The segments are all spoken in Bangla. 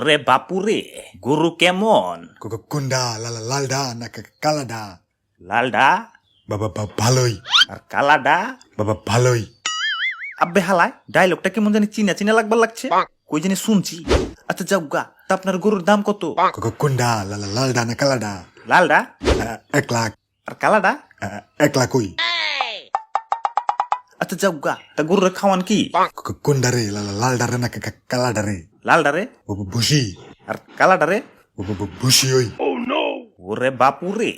ওরে বাপুরে গরু কেমন ক- কোনডা লালা লালডা না কালাডা লালডা বাবা ভালোই আর কালাডা বাবা ভালোই আব্বে হালায় ডায়লগটা কেমন জানি চিনা চিনা লাগবার লাগছে। কই জানি শুনছি। আচ্ছা যাও গা তা আপনার গরুর দাম কত? কোনডা লালা লালডা না কালাডা লালডা এক লাখ। আর কালাডা এক লাখ ওই আচ্ছা যাও গা তা গরুর খাওয়ান কি? কোনডা রে লালা লালডা রে না কালাডা রে। লালডা রে? বাবা ভুসি আর কালাডা রে? বাবা ভুসি ওই। ওরে বাপুরে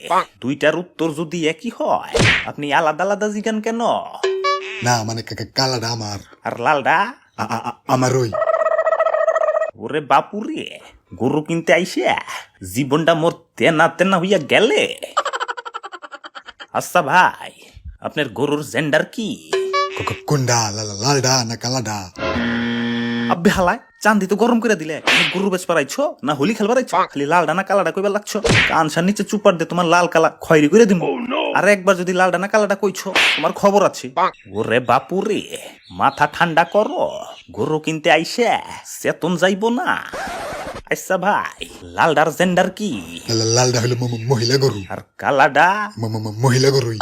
দুইটার উত্তর যদি একই হয় আপনি আলাদা আলাদা জিগান কেন? না মানে কালাডা আমার। আর লালডা? আমার ওই। ওরে বাপুরে গরু কিনতে আইসে জীবনটা মোর তেনা তেনা হইয়া গেলে। আচ্ছা ভাই আপনার গরুর জেন্ডার কি? কোনডা? লালা লালডা না কালাডা? আব্বে হালায় চান্দি তো গরম করে দিলে। গরু বেচ পারাইছো না হোলি খেলবার আইছো? খালি লালডা না কালাডা কইবার লাগছো? কানসার নিচে চুপার দে তোমার লাল কালা খয়রি করে দিব আর একবার যদি লালডা না কালাডা কইছো তোমার খবর আছে। ওরে বাপুরে মাথা ঠান্ডা করো। গরু কিনতে আইসে চেতন যাইব না। আচ্ছা ভাই লালডার জেন্ডার কি? লালডা হলো মহিলা গরু। আর কালাডা? মহিলা গরুই।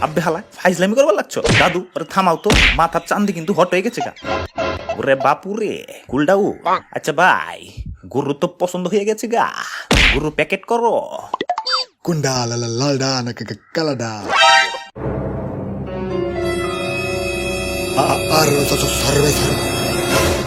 আব্বে হালায়, ফাইজলামি করবার লাগছো? দাদু আরে থামাও তো, মাথার চান্দি কিন্তু হট হয়ে গেছে গা। ওরে বাপুরে, কুলডাউ আচ্ছা ভাই গরু তো পছন্দ হয়ে গেছে গা। গরু প্যাকেট করো। কোনডা লালা লালডা না, কা- কা- কালাডা আ- আ- আর সরবে সরবে।